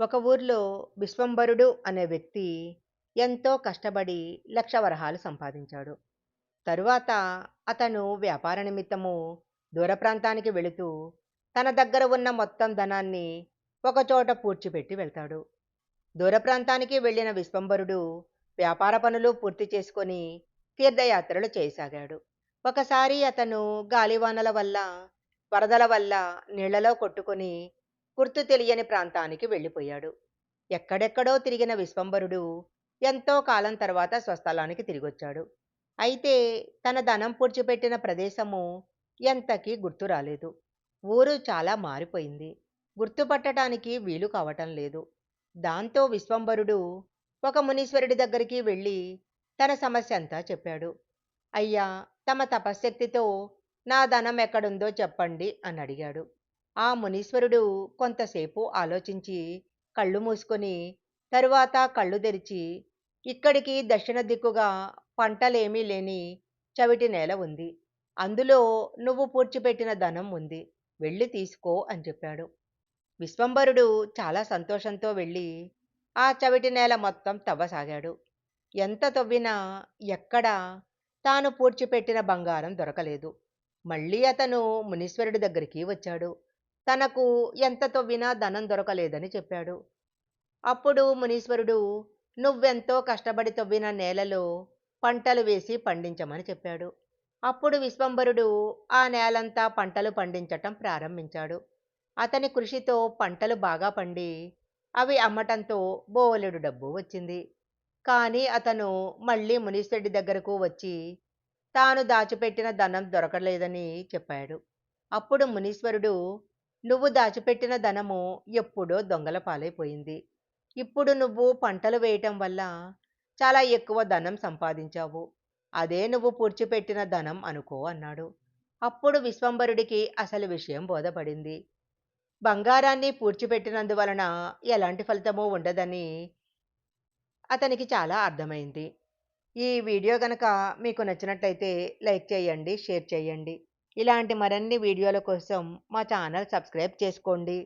ఒక ఊర్లో విశ్వంబరుడు అనే వ్యక్తి ఎంతో కష్టపడి లక్ష వరహాలు సంపాదించాడు. తరువాత అతను వ్యాపార నిమిత్తము దూర ప్రాంతానికి వెళుతూ తన దగ్గర ఉన్న మొత్తం ధనాన్ని ఒకచోట పూడ్చిపెట్టి వెళ్తాడు. దూర ప్రాంతానికి వెళ్ళిన విశ్వంభరుడు వ్యాపార పనులు పూర్తి చేసుకొని తీర్థయాత్రలు చేయసాగాడు. ఒకసారి అతను గాలివానల వల్ల వరదల వల్ల నీళ్ళలో కొట్టుకొని గుర్తు తెలియని ప్రాంతానికి వెళ్ళిపోయాడు. ఎక్కడెక్కడో తిరిగిన విశ్వంబరుడు ఎంతో కాలం తర్వాత స్వస్థలానికి తిరిగొచ్చాడు. అయితే తన ధనం పూడ్చిపెట్టిన ప్రదేశము ఎంతకీ గుర్తు రాలేదు. ఊరు చాలా మారిపోయింది. గుర్తుపట్టడానికి వీలు కావటం లేదు. దాంతో విశ్వంభరుడు ఒక మునీశ్వరుడి దగ్గరికి వెళ్ళి తన సమస్య అంతా చెప్పాడు. అయ్యా తమ తపశ్శక్తితో నా ధనం ఎక్కడుందో చెప్పండి అని అడిగాడు. ఆ మునీశ్వరుడు కొంతసేపు ఆలోచించి కళ్ళు మూసుకొని తరువాత కళ్ళు తెరిచి ఇక్కడికి దక్షిణ దిక్కుగా పంటలేమీ లేని చవిటి నేల ఉంది. అందులో నువ్వు పూడ్చిపెట్టిన ధనం ఉంది. వెళ్ళి తీసుకో అని చెప్పాడు. విశ్వంబరుడు చాలా సంతోషంతో వెళ్ళి ఆ చవిటి నేల మొత్తం తవ్వసాగాడు. ఎంత తవ్వినా ఎక్కడా తాను పూడ్చిపెట్టిన బంగారం దొరకలేదు. మళ్ళీ అతను మునీశ్వరుడి దగ్గరికి వచ్చాడు. తనకు ఎంత తవ్వినా ధనం దొరకలేదని చెప్పాడు. అప్పుడు మునీశ్వరుడు నువ్వెంతో కష్టపడి తవ్విన నేలలో పంటలు వేసి పండించమని చెప్పాడు. అప్పుడు విశ్వంబరుడు ఆ నేలంతా పంటలు పండించటం ప్రారంభించాడు. అతని కృషితో పంటలు బాగా పండి అవి అమ్మటంతో బోలెడు డబ్బు వచ్చింది. కానీ అతను మళ్ళీ మునీశ్వరుడి దగ్గరకు వచ్చి తాను దాచిపెట్టిన ధనం దొరకలేదని చెప్పాడు. అప్పుడు మునీశ్వరుడు నువ్వు దాచిపెట్టిన ధనము ఎప్పుడో దొంగల పాలైపోయింది. ఇప్పుడు నువ్వు పంటలు వేయటం వల్ల చాలా ఎక్కువ ధనం సంపాదించావు. అదే నువ్వు పూడ్చిపెట్టిన ధనం అనుకో అన్నాడు. అప్పుడు విశ్వంబరుడికి అసలు విషయం బోధపడింది. బంగారాన్ని పూడ్చిపెట్టినందువలన ఎలాంటి ఫలితమూ ఉండదని అతనికి చాలా అర్థమైంది. ఈ వీడియో కనుక మీకు నచ్చినట్లయితే లైక్ చేయండి షేర్ చేయండి. ఇలాంటి మరిన్ని వీడియోల కోసం మా ఛానల్ సబ్స్క్రైబ్ చేసుకోండి.